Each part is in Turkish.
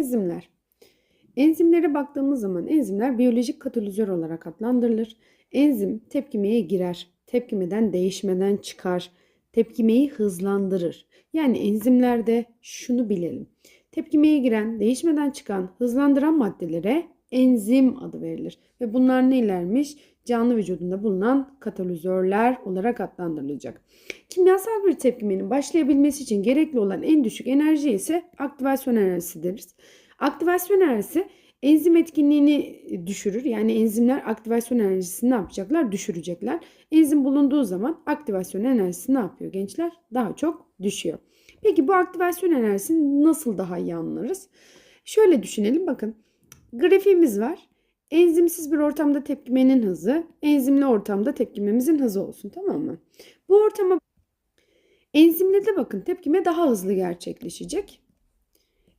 Enzimler. Enzimlere baktığımız zaman enzimler biyolojik katalizör olarak adlandırılır. Enzim tepkimeye girer, tepkimeden değişmeden çıkar, tepkimeyi hızlandırır. Yani enzimlerde şunu bilelim. Tepkimeye giren, değişmeden çıkan, hızlandıran maddelere enzim adı verilir. Ve bunlar nelermiş? Canlı vücudunda bulunan katalizörler olarak adlandırılacak. Kimyasal bir tepkimenin başlayabilmesi için gerekli olan en düşük enerji ise aktivasyon enerjisi deriz. Aktivasyon enerjisi enzim etkinliğini düşürür. Yani enzimler aktivasyon enerjisini ne yapacaklar? Düşürecekler. Enzim bulunduğu zaman aktivasyon enerjisi ne yapıyor gençler? Daha çok düşüyor. Peki bu aktivasyon enerjisini nasıl daha iyi anlarız? Şöyle düşünelim bakın. Grafiğimiz var. Enzimsiz bir ortamda tepkimenin hızı, enzimli ortamda tepkimemizin hızı olsun tamam mı? Bu ortama enzimli de bakın tepkime daha hızlı gerçekleşecek.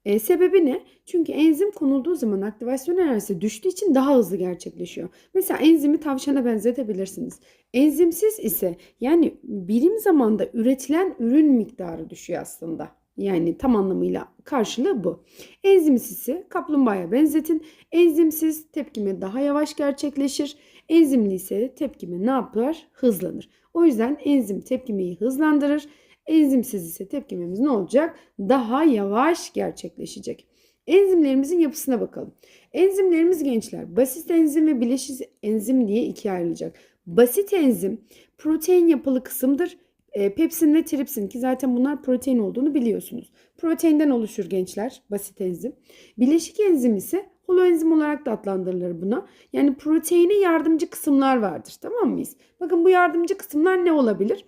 E, sebebi ne? Çünkü enzim konulduğu zaman aktivasyon enerjisi düştüğü için daha hızlı gerçekleşiyor. Mesela enzimi tavşana benzetebilirsiniz. Enzimsiz ise yani birim zamanda üretilen ürün miktarı düşüyor aslında. Yani tam anlamıyla karşılığı bu. Enzimsiz'i kaplumbağaya benzetin. Enzimsiz tepkime daha yavaş gerçekleşir. Enzimli ise tepkime ne yapar? Hızlanır. O yüzden enzim tepkimeyi hızlandırır. Enzimsiz ise tepkimemiz ne olacak? Daha yavaş gerçekleşecek. Enzimlerimizin yapısına bakalım. Enzimlerimiz gençler basit enzim ve bileşik enzim diye ikiye ayrılacak. Basit enzim protein yapılı kısımdır. E, pepsin ve tripsin ki zaten bunlar protein olduğunu biliyorsunuz. Proteinden oluşur gençler basit enzim. Bileşik enzim ise holoenzim olarak da adlandırılır buna. Yani proteine yardımcı kısımlar vardır tamam mıyız? Bakın bu yardımcı kısımlar ne olabilir?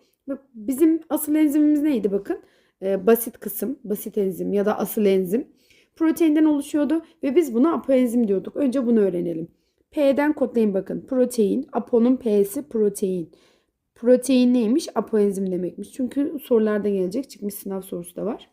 Bizim asıl enzimimiz neydi bakın? Ee, basit kısım, basit enzim ya da asıl enzim. Proteinden oluşuyordu ve biz buna apoenzim diyorduk. Önce bunu öğrenelim. P'den kodlayın bakın. Protein, aponun P'si protein. Protein neymiş? Apoenzim demekmiş. Çünkü sorularda gelecek. Çıkmış sınav sorusu da var.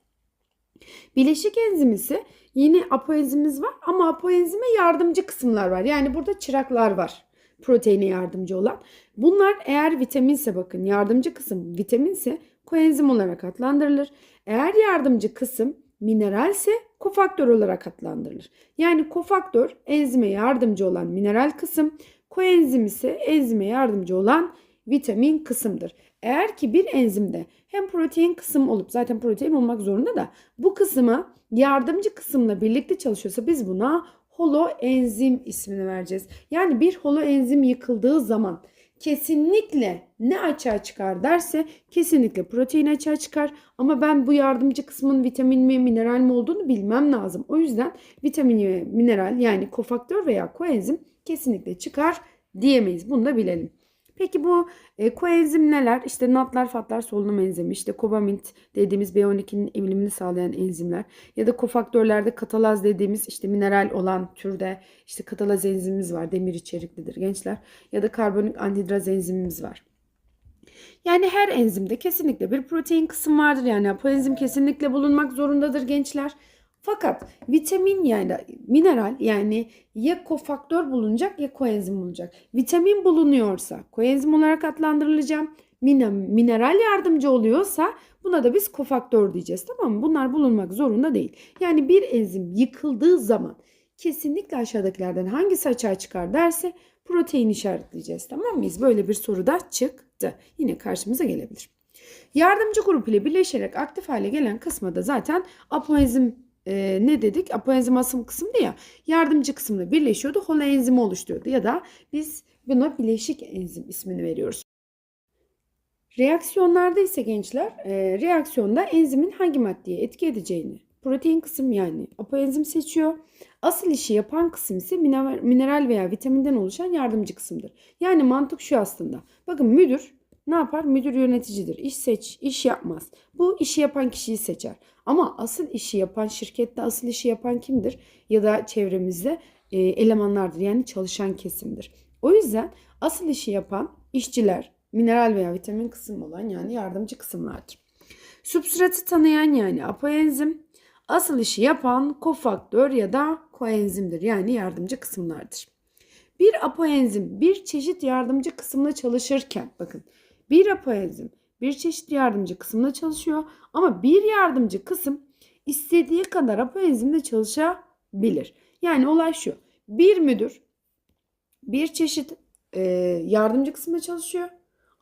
Bileşik enzim ise yine apoenzimiz var ama apoenzime yardımcı kısımlar var. Yani burada çıraklar var proteine yardımcı olan. Bunlar eğer vitaminse bakın yardımcı kısım vitaminse koenzim olarak adlandırılır. Eğer yardımcı kısım mineralse kofaktör olarak adlandırılır. Yani kofaktör enzime yardımcı olan mineral kısım, koenzim ise enzime yardımcı olan vitamin kısımdır. Eğer ki bir enzimde hem protein kısım olup zaten protein olmak zorunda da bu kısma yardımcı kısımla birlikte çalışıyorsa biz buna holoenzim ismini vereceğiz. Yani bir holoenzim yıkıldığı zaman kesinlikle ne açığa çıkar derse kesinlikle protein açığa çıkar. Ama ben bu yardımcı kısmın vitamin mi mineral mi olduğunu bilmem lazım. O yüzden vitamin ve mineral yani kofaktör veya koenzim kesinlikle çıkar diyemeyiz. Bunu da bilelim. Peki bu e, koenzim neler? İşte natlar, fatlar, solunum enzimi, işte kobamint dediğimiz B12'nin emilimini sağlayan enzimler ya da kofaktörlerde katalaz dediğimiz işte mineral olan türde işte katalaz enzimimiz var. Demir içeriklidir gençler. Ya da karbonik anhidraz enzimimiz var. Yani her enzimde kesinlikle bir protein kısım vardır. Yani bu enzim kesinlikle bulunmak zorundadır gençler. Fakat vitamin yani mineral yani ya kofaktör bulunacak ya koenzim bulunacak. Vitamin bulunuyorsa koenzim olarak adlandırılacağım. Mineral yardımcı oluyorsa buna da biz kofaktör diyeceğiz tamam mı? Bunlar bulunmak zorunda değil. Yani bir enzim yıkıldığı zaman kesinlikle aşağıdakilerden hangisi açığa çıkar derse protein işaretleyeceğiz tamam mıyız? Böyle bir soru da çıktı. Yine karşımıza gelebilir. Yardımcı grup ile birleşerek aktif hale gelen kısma da zaten apoenzim e, ne dedik? Apoenzim kısımdı ya. Yardımcı kısımla birleşiyordu. Holoenzimi oluşturuyordu. Ya da biz buna bileşik enzim ismini veriyoruz. Reaksiyonlarda ise gençler e, reaksiyonda enzimin hangi maddeye etki edeceğini protein kısım yani apoenzim seçiyor. Asıl işi yapan kısım ise mineral veya vitaminden oluşan yardımcı kısımdır. Yani mantık şu aslında. Bakın müdür ne yapar? Müdür yöneticidir. İş seç, iş yapmaz. Bu işi yapan kişiyi seçer. Ama asıl işi yapan şirkette asıl işi yapan kimdir? Ya da çevremizde e, elemanlardır. Yani çalışan kesimdir. O yüzden asıl işi yapan işçiler, mineral veya vitamin kısım olan yani yardımcı kısımlardır. Substratı tanıyan yani apoenzim, asıl işi yapan kofaktör ya da koenzimdir. Yani yardımcı kısımlardır. Bir apoenzim bir çeşit yardımcı kısımla çalışırken bakın bir apoenzim bir çeşit yardımcı kısımda çalışıyor ama bir yardımcı kısım istediği kadar apoenzimle çalışabilir. Yani olay şu. Bir müdür bir çeşit e, yardımcı kısımda çalışıyor.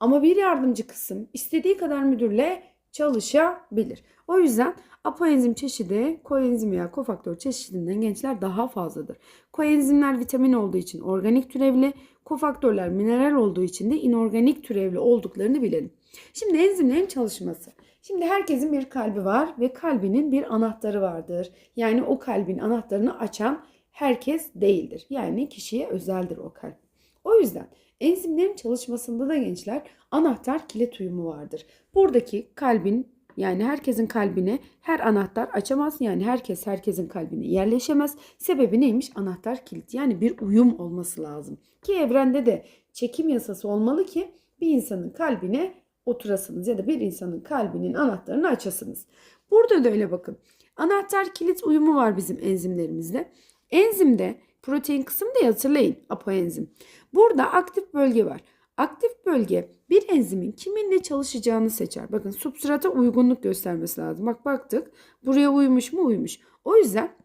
Ama bir yardımcı kısım istediği kadar müdürle çalışabilir. O yüzden apoenzim çeşidi koenzim veya kofaktör çeşidinden gençler daha fazladır. Koenzimler vitamin olduğu için organik türevli, kofaktörler mineral olduğu için de inorganik türevli olduklarını bilelim. Şimdi enzimlerin çalışması. Şimdi herkesin bir kalbi var ve kalbinin bir anahtarı vardır. Yani o kalbin anahtarını açan herkes değildir. Yani kişiye özeldir o kalp. O yüzden enzimlerin çalışmasında da gençler anahtar kilit uyumu vardır. Buradaki kalbin yani herkesin kalbine her anahtar açamaz. Yani herkes herkesin kalbine yerleşemez. Sebebi neymiş? Anahtar kilit. Yani bir uyum olması lazım. Ki evrende de çekim yasası olmalı ki bir insanın kalbine oturasınız ya da bir insanın kalbinin anahtarını açasınız. Burada da öyle bakın. Anahtar kilit uyumu var bizim enzimlerimizde. Enzimde protein kısmı da hatırlayın apoenzim. Burada aktif bölge var. Aktif bölge bir enzimin kiminle çalışacağını seçer. Bakın substrata uygunluk göstermesi lazım. Bak baktık buraya uymuş mu uymuş. O yüzden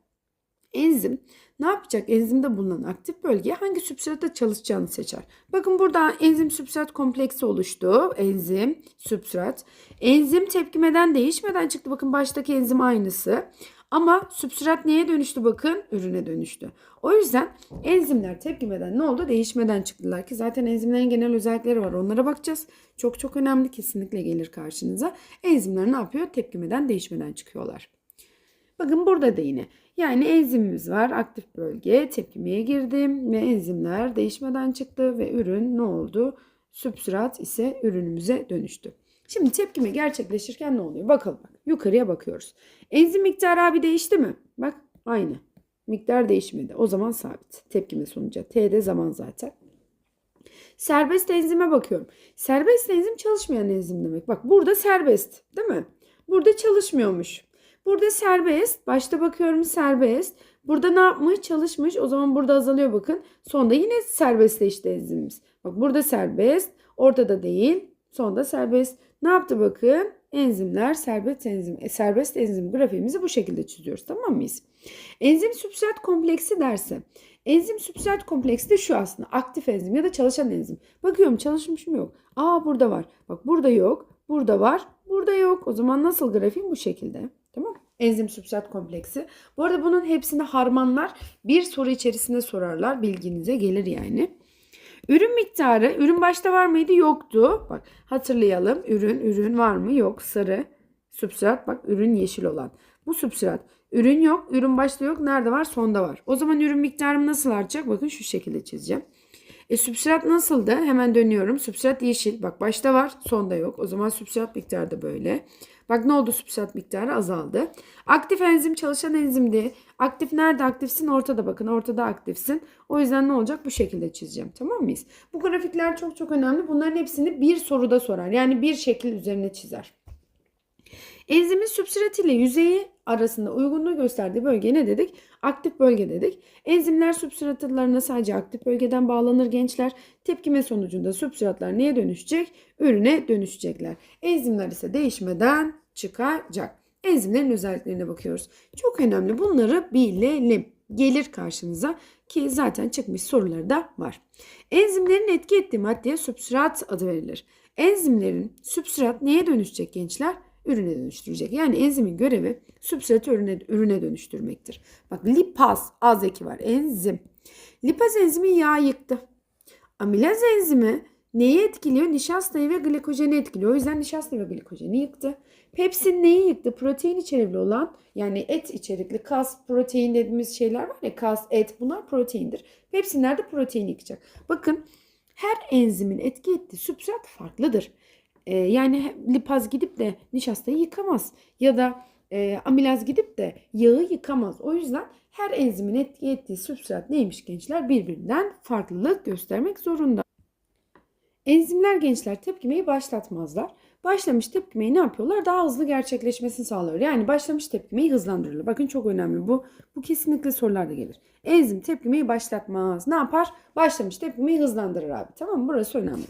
enzim ne yapacak? Enzimde bulunan aktif bölge hangi substrata çalışacağını seçer. Bakın burada enzim substrat kompleksi oluştu. Enzim, substrat. Enzim tepkimeden değişmeden çıktı. Bakın baştaki enzim aynısı. Ama substrat neye dönüştü bakın? Ürüne dönüştü. O yüzden enzimler tepkimeden ne oldu? Değişmeden çıktılar ki zaten enzimlerin genel özellikleri var. Onlara bakacağız. Çok çok önemli kesinlikle gelir karşınıza. Enzimler ne yapıyor? Tepkimeden değişmeden çıkıyorlar. Bakın burada da yine. Yani enzimimiz var. Aktif bölge tepkimeye girdim ve enzimler değişmeden çıktı ve ürün ne oldu? Substrat ise ürünümüze dönüştü. Şimdi tepkime gerçekleşirken ne oluyor? Bakalım bak. Yukarıya bakıyoruz. Enzim miktarı abi değişti mi? Bak aynı. Miktar değişmedi. O zaman sabit. Tepkime sonucu. T'de zaman zaten. Serbest enzime bakıyorum. Serbest enzim çalışmayan enzim demek. Bak burada serbest değil mi? Burada çalışmıyormuş. Burada serbest. Başta bakıyorum serbest. Burada ne yapmış? Çalışmış. O zaman burada azalıyor bakın. Sonda yine serbestleşti enzimimiz. Bak burada serbest. Ortada değil. Sonda serbest. Ne yaptı bakın? Enzimler serbest enzim, e, serbest enzim grafiğimizi bu şekilde çiziyoruz. Tamam mıyız? Enzim substrat kompleksi derse enzim substrat kompleksi de şu aslında aktif enzim ya da çalışan enzim. Bakıyorum çalışmış mı yok. Aa burada var. Bak burada yok. Burada var. Burada yok. O zaman nasıl grafiğim bu şekilde. Tamam Enzim substrat kompleksi. Bu arada bunun hepsini harmanlar bir soru içerisinde sorarlar. Bilginize gelir yani. Ürün miktarı, ürün başta var mıydı? Yoktu. Bak hatırlayalım. Ürün, ürün var mı? Yok. Sarı. Substrat bak ürün yeşil olan. Bu substrat. Ürün yok. Ürün başta yok. Nerede var? Sonda var. O zaman ürün miktarım nasıl artacak? Bakın şu şekilde çizeceğim. E substrat nasıldı? Hemen dönüyorum. Substrat yeşil. Bak başta var. Sonda yok. O zaman substrat miktarı da böyle. Bak ne oldu substrat miktarı azaldı. Aktif enzim çalışan enzimdi. Aktif nerede aktifsin? Ortada bakın. Ortada aktifsin. O yüzden ne olacak? Bu şekilde çizeceğim. Tamam mıyız? Bu grafikler çok çok önemli. Bunların hepsini bir soruda sorar. Yani bir şekil üzerine çizer. Enzimin substrat ile yüzeyi arasında uygunluğu gösterdiği bölge ne dedik? Aktif bölge dedik. Enzimler substratlarına sadece aktif bölgeden bağlanır gençler. Tepkime sonucunda substratlar neye dönüşecek? Ürüne dönüşecekler. Enzimler ise değişmeden çıkacak. Enzimlerin özelliklerine bakıyoruz. Çok önemli. Bunları bilelim. Gelir karşınıza ki zaten çıkmış soruları da var. Enzimlerin etki ettiği maddeye substrat adı verilir. Enzimlerin substrat neye dönüşecek gençler? Ürüne dönüştürecek. Yani enzimin görevi substratı ürüne, ürüne dönüştürmektir. Bak lipaz az eki var enzim. Lipaz enzimi yağ yıktı. Amilaz enzimi neyi etkiliyor? Nişastayı ve glikojeni etkiliyor. O yüzden nişasta ve glikojeni yıktı. Pepsin neyi yıktı? Protein içerikli olan yani et içerikli kas, protein dediğimiz şeyler var ya kas, et bunlar proteindir. Pepsinler de protein yıkacak. Bakın her enzimin etki ettiği substrat farklıdır. E, yani lipaz gidip de nişastayı yıkamaz. Ya da e, amilaz gidip de yağı yıkamaz. O yüzden her enzimin etki ettiği substrat neymiş gençler? Birbirinden farklılık göstermek zorunda. Enzimler gençler tepkimeyi başlatmazlar. Başlamış tepkimeyi ne yapıyorlar? Daha hızlı gerçekleşmesini sağlıyor. Yani başlamış tepkimeyi hızlandırırlar. Bakın çok önemli bu. Bu kesinlikle sorularda gelir. Enzim tepkimeyi başlatmaz. Ne yapar? Başlamış tepkimeyi hızlandırır abi. Tamam mı? Burası önemli.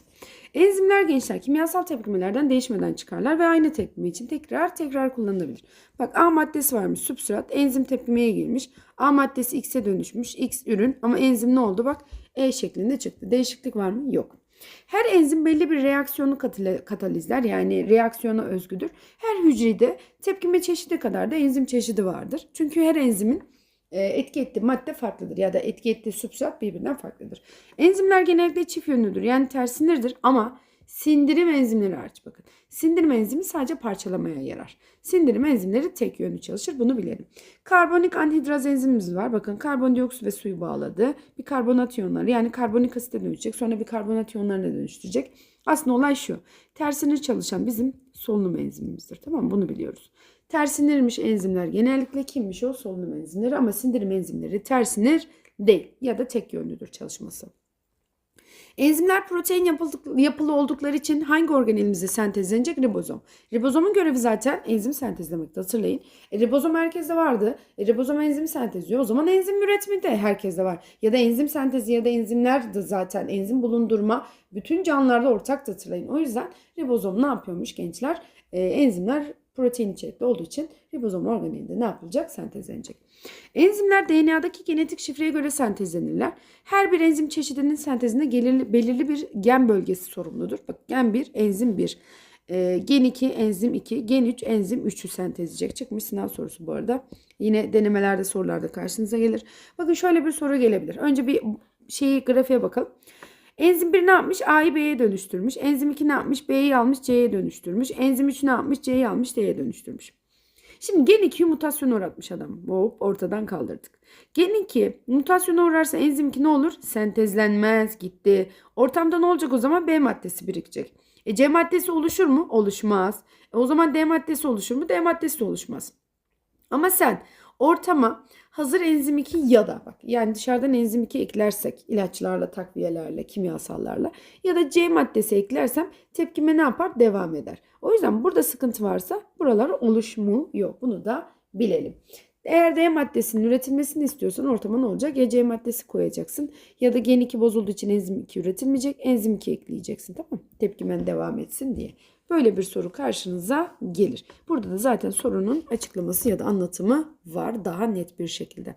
Enzimler gençler kimyasal tepkimelerden değişmeden çıkarlar ve aynı tepkime için tekrar tekrar kullanılabilir. Bak A maddesi varmış substrat enzim tepkimeye girmiş. A maddesi X'e dönüşmüş. X ürün ama enzim ne oldu? Bak E şeklinde çıktı. Değişiklik var mı? Yok. Her enzim belli bir reaksiyonu katali- katalizler yani reaksiyona özgüdür. Her hücrede tepkime çeşidi kadar da enzim çeşidi vardır. Çünkü her enzimin e, etki ettiği madde farklıdır ya da etki ettiği substrat birbirinden farklıdır. Enzimler genellikle çift yönlüdür yani tersinirdir ama sindirim enzimleri hariç bakın. Sindirim enzimi sadece parçalamaya yarar. Sindirim enzimleri tek yönlü çalışır bunu bilelim. Karbonik anhidraz enzimimiz var. Bakın karbondioksit ve suyu bağladı. Bir karbonat iyonları yani karbonik asite dönüşecek. Sonra bir karbonat iyonlarına dönüştürecek. Aslında olay şu. Tersinir çalışan bizim solunum enzimimizdir. Tamam mı? Bunu biliyoruz. Tersinirmiş enzimler genellikle kimmiş o solunum enzimleri ama sindirim enzimleri tersinir değil ya da tek yönlüdür çalışması. Enzimler protein yapıldık, yapılı oldukları için hangi organelimize sentezlenecek? Ribozom. Ribozomun görevi zaten enzim sentezlemekte hatırlayın. E, ribozom herkeste vardı. E, ribozom enzim sentezliyor. O zaman enzim üretimi de herkeste var. Ya da enzim sentezi ya da enzimler de zaten enzim bulundurma bütün canlılarda ortak hatırlayın. O yüzden ribozom ne yapıyormuş gençler? E, enzimler protein içerikli olduğu için ribozom organelinde ne yapılacak? Sentezlenecek. Enzimler DNA'daki genetik şifreye göre sentezlenirler. Her bir enzim çeşidinin sentezinde gelirli, belirli bir gen bölgesi sorumludur. Bak gen 1, enzim 1. Ee, gen 2, enzim 2, gen 3, enzim 3'ü sentezleyecek. Çıkmış sınav sorusu bu arada. Yine denemelerde sorularda karşınıza gelir. Bakın şöyle bir soru gelebilir. Önce bir şeyi grafiğe bakalım. Enzim 1 ne yapmış? A'yı B'ye dönüştürmüş. Enzim 2 ne yapmış? B'yi almış C'ye dönüştürmüş. Enzim 3 ne yapmış? C'yi almış D'ye dönüştürmüş. Şimdi gen 2'yi mutasyona uğratmış adam. Hop ortadan kaldırdık. Gen 2 mutasyona uğrarsa enzim 2 ne olur? Sentezlenmez gitti. Ortamda ne olacak o zaman? B maddesi birikecek. E C maddesi oluşur mu? Oluşmaz. E o zaman D maddesi oluşur mu? D maddesi de oluşmaz. Ama sen ortama hazır enzim 2 ya da bak yani dışarıdan enzim 2 eklersek ilaçlarla, takviyelerle, kimyasallarla ya da C maddesi eklersem tepkime ne yapar? Devam eder. O yüzden burada sıkıntı varsa buralar oluşmuyor. Bunu da bilelim. Eğer D maddesinin üretilmesini istiyorsan ortama ne olacak? Ya C maddesi koyacaksın ya da gen 2 bozulduğu için enzim 2 üretilmeyecek. Enzim 2 ekleyeceksin tamam mı? Tepkimen devam etsin diye. Böyle bir soru karşınıza gelir. Burada da zaten sorunun açıklaması ya da anlatımı var daha net bir şekilde.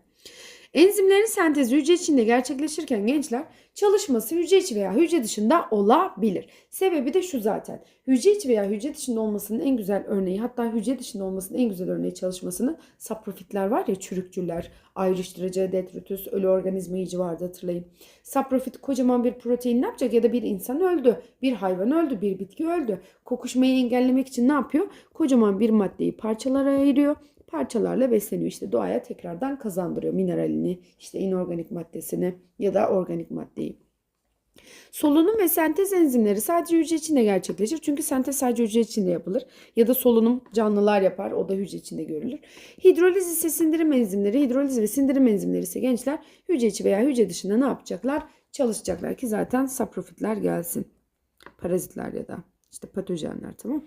Enzimlerin sentezi hücre içinde gerçekleşirken gençler çalışması hücre içi veya hücre dışında olabilir. Sebebi de şu zaten. Hücre içi veya hücre dışında olmasının en güzel örneği hatta hücre dışında olmasının en güzel örneği çalışmasını saprofitler var ya çürükçüler, ayrıştırıcı, detritus, ölü organizma yiyıcı vardı hatırlayın. Saprofit kocaman bir protein ne yapacak ya da bir insan öldü, bir hayvan öldü, bir bitki öldü. Kokuşmayı engellemek için ne yapıyor? Kocaman bir maddeyi parçalara ayırıyor parçalarla besleniyor. İşte doğaya tekrardan kazandırıyor mineralini, işte inorganik maddesini ya da organik maddeyi. Solunum ve sentez enzimleri sadece hücre içinde gerçekleşir. Çünkü sentez sadece hücre içinde yapılır. Ya da solunum canlılar yapar. O da hücre içinde görülür. Hidroliz ise sindirim enzimleri. Hidroliz ve sindirim enzimleri ise gençler hücre içi veya hücre dışında ne yapacaklar? Çalışacaklar ki zaten saprofitler gelsin. Parazitler ya da işte patojenler tamam.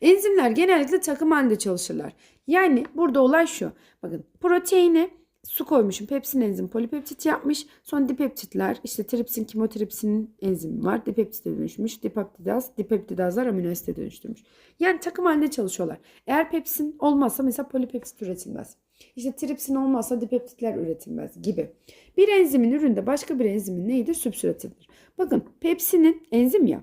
Enzimler genellikle takım halinde çalışırlar. Yani burada olay şu. Bakın proteine su koymuşum. Pepsin enzim polipeptit yapmış. Sonra dipeptitler işte tripsin kimotripsinin enzimi var. Dipeptite dönüşmüş. Dipeptidaz, dipeptidazlar amino asite dönüştürmüş. Yani takım halinde çalışıyorlar. Eğer pepsin olmazsa mesela polipeptit üretilmez. İşte tripsin olmazsa dipeptitler üretilmez gibi. Bir enzimin üründe başka bir enzimin neydi? Sübstratidir. Bakın pepsinin enzim ya.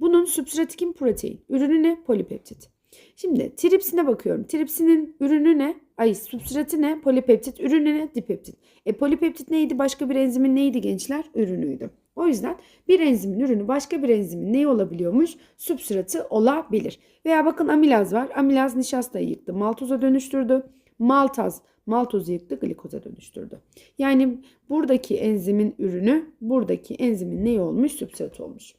Bunun substratikin protein. Ürünü ne? Polipeptit. Şimdi tripsine bakıyorum. Tripsinin ürünü ne? Ay substratı ne? Polipeptit. Ürünü ne? Dipeptit. E polipeptit neydi? Başka bir enzimin neydi gençler? Ürünüydü. O yüzden bir enzimin ürünü başka bir enzimin neyi olabiliyormuş? Substratı olabilir. Veya bakın amilaz var. Amilaz nişastayı yıktı. Maltoza dönüştürdü. Maltaz maltozu yıktı, glikoza dönüştürdü. Yani buradaki enzimin ürünü buradaki enzimin neyi olmuş? Substrat olmuş.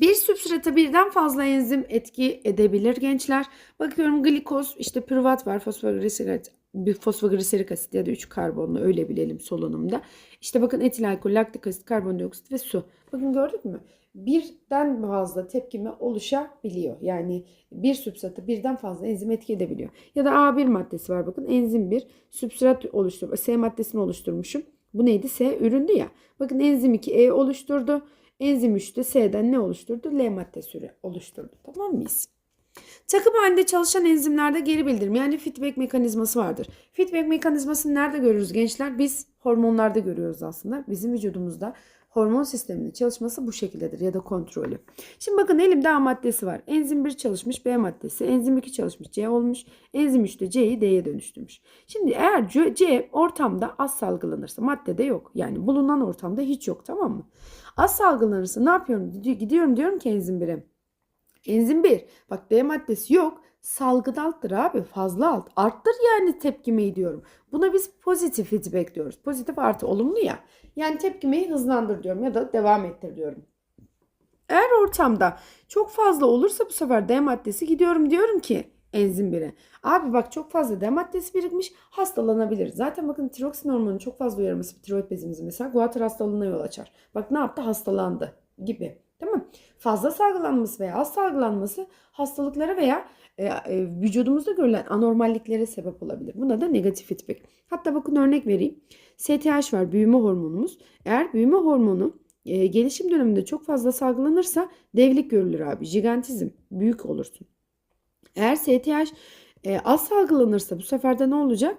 Bir substrata birden fazla enzim etki edebilir gençler. Bakıyorum glikoz işte pürüvat var fosfogliserit bir fosfogliserik asit ya da 3 karbonlu öyle bilelim solunumda. İşte bakın etil alkol, laktik asit, karbondioksit ve su. Bakın gördük mü? Birden fazla tepkime oluşabiliyor. Yani bir sübstratı birden fazla enzim etki edebiliyor. Ya da A1 maddesi var bakın enzim 1 sübstrat oluştur S maddesini oluşturmuşum. Bu neydi? S üründü ya. Bakın enzim 2 E oluşturdu. Enzim 3 de S'den ne oluşturdu? L maddesi oluşturdu. Tamam mıyız? Takım halinde çalışan enzimlerde geri bildirim yani feedback mekanizması vardır. Feedback mekanizmasını nerede görürüz gençler? Biz hormonlarda görüyoruz aslında. Bizim vücudumuzda hormon sisteminin çalışması bu şekildedir ya da kontrolü. Şimdi bakın elimde A maddesi var. Enzim 1 çalışmış B maddesi. Enzim 2 çalışmış C olmuş. Enzim 3 de C'yi D'ye dönüştürmüş. Şimdi eğer C ortamda az salgılanırsa maddede yok. Yani bulunan ortamda hiç yok tamam mı? Az salgılanırsa ne yapıyorum? Gidiyorum diyorum ki enzim 1'e. Enzim 1. Bak D maddesi yok. Salgıdalttır abi. Fazla alt. Arttır yani tepkimeyi diyorum. Buna biz pozitif feedback diyoruz. Pozitif artı olumlu ya. Yani tepkimeyi hızlandır diyorum ya da devam ettir diyorum. Eğer ortamda çok fazla olursa bu sefer D maddesi gidiyorum diyorum ki enzim 1'e. Abi bak çok fazla D maddesi birikmiş hastalanabilir. Zaten bakın tiroksin hormonunun çok fazla uyarması tiroid bezimizin mesela guatr hastalığına yol açar. Bak ne yaptı hastalandı gibi. Değil mi? Fazla salgılanması veya az salgılanması hastalıklara veya e, e, vücudumuzda görülen anormalliklere sebep olabilir. Buna da negatif feedback. Hatta bakın örnek vereyim. STH var büyüme hormonumuz. Eğer büyüme hormonu e, gelişim döneminde çok fazla salgılanırsa devlik görülür abi. Jigantizm. Büyük olursun. Eğer STH e, az salgılanırsa bu sefer de ne olacak?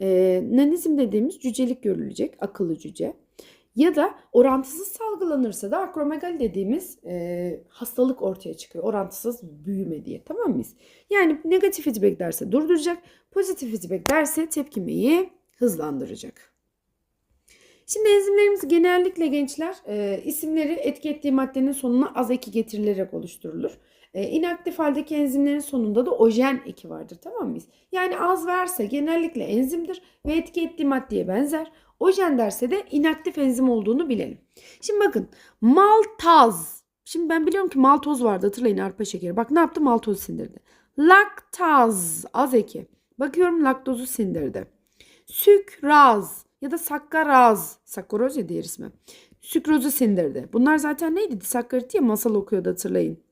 E, nanizm dediğimiz cücelik görülecek. Akıllı cüce. Ya da orantısız salgılanırsa da akromegali dediğimiz e, hastalık ortaya çıkıyor. Orantısız büyüme diye. Tamam mıyız? Yani negatif feedback derse durduracak. Pozitif feedback derse tepkimeyi hızlandıracak. Şimdi enzimlerimiz genellikle gençler e, isimleri etki ettiği maddenin sonuna az eki getirilerek oluşturulur. E, inaktif haldeki enzimlerin sonunda da ojen eki vardır tamam mıyız? Yani az verse genellikle enzimdir ve etki ettiği maddeye benzer. Ojen derse de inaktif enzim olduğunu bilelim. Şimdi bakın maltaz. Şimdi ben biliyorum ki maltoz vardı hatırlayın arpa şekeri. Bak ne yaptı maltoz sindirdi. Laktaz az eki. Bakıyorum laktozu sindirdi. Sükraz ya da sakkaraz. Sakkaroz ya diğer ismi. Sükrozu sindirdi. Bunlar zaten neydi? Disakkarit ya masal okuyordu hatırlayın.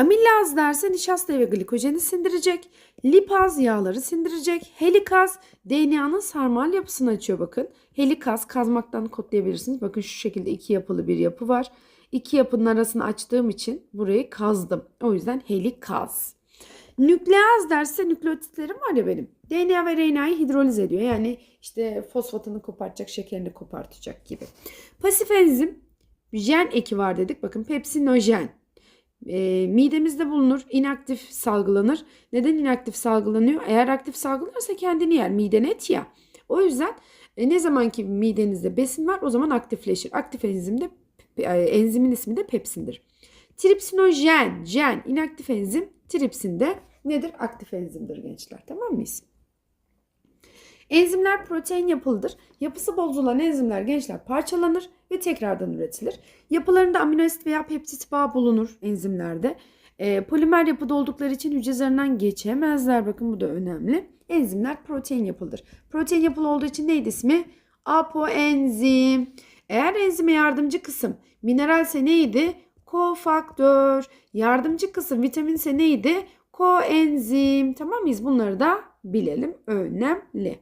Amilaz derse nişasta ve glikojeni sindirecek. Lipaz yağları sindirecek. Helikaz DNA'nın sarmal yapısını açıyor bakın. Helikaz kazmaktan kodlayabilirsiniz. Bakın şu şekilde iki yapılı bir yapı var. İki yapının arasını açtığım için burayı kazdım. O yüzden helikaz. Nükleaz derse nükleotitlerim var ya benim. DNA ve RNA'yı hidroliz ediyor. Yani işte fosfatını kopartacak, şekerini kopartacak gibi. Pasif enzim jen eki var dedik. Bakın pepsinojen. E, midemizde bulunur, inaktif salgılanır. Neden inaktif salgılanıyor? Eğer aktif salgılanırsa kendini yer. Miden et ya. O yüzden e, ne zaman ki midenizde besin var o zaman aktifleşir. Aktif enzimde e, enzimin ismi de pepsindir. Tripsinojen, jen, inaktif enzim, tripsin de nedir? Aktif enzimdir gençler. Tamam mıyız? Enzimler protein yapılıdır. Yapısı bozulan enzimler gençler parçalanır ve tekrardan üretilir. Yapılarında amino asit veya peptit bağ bulunur enzimlerde. E, polimer yapıda oldukları için hücre zarından geçemezler. Bakın bu da önemli. Enzimler protein yapılıdır. Protein yapılı olduğu için neydi ismi? Apoenzim. Eğer enzime yardımcı kısım mineralse neydi? Kofaktör. Yardımcı kısım vitaminse neydi? Koenzim. Tamam mıyız? Bunları da bilelim. Önemli.